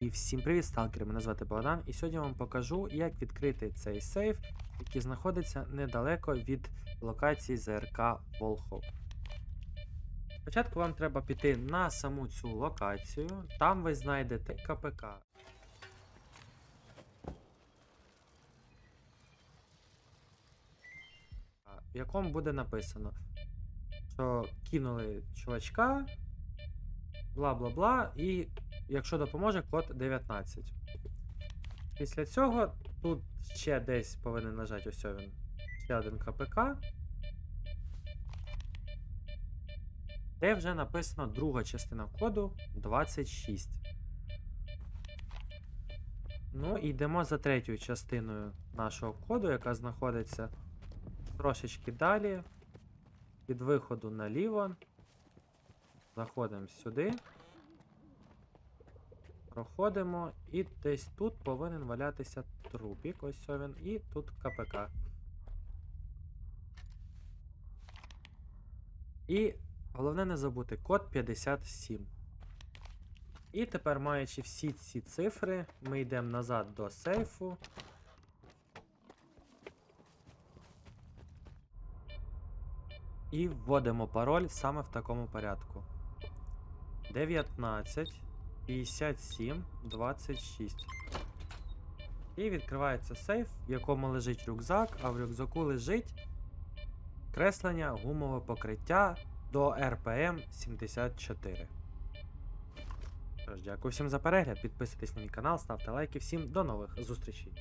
І всім привіт, сталкери! Мене звати Богдан, і сьогодні я вам покажу, як відкрити цей сейф, який знаходиться недалеко від локації ЗРК Волхов. Спочатку вам треба піти на саму цю локацію, там ви знайдете КПК. В якому буде написано, що кинули чувачка, бла бла бла, і якщо допоможе, код 19. Після цього тут ще десь повинен нажати ось він. Ще один КПК. Де вже написано друга частина коду 26. Ну і йдемо за третьою частиною нашого коду, яка знаходиться трошечки далі. Від виходу наліво. Заходимо сюди. Проходимо, і десь тут повинен валятися трупік. Ось він, і тут КПК. І головне не забути код 57. І тепер, маючи всі ці цифри, ми йдемо назад до сейфу. І вводимо пароль саме в такому порядку. 19 57 26. І відкривається сейф, в якому лежить рюкзак, а в рюкзаку лежить креслення гумове покриття до RPM 74. Тож, дякую всім за перегляд. Підписуйтесь на мій канал, ставте лайки. Всім до нових зустрічей.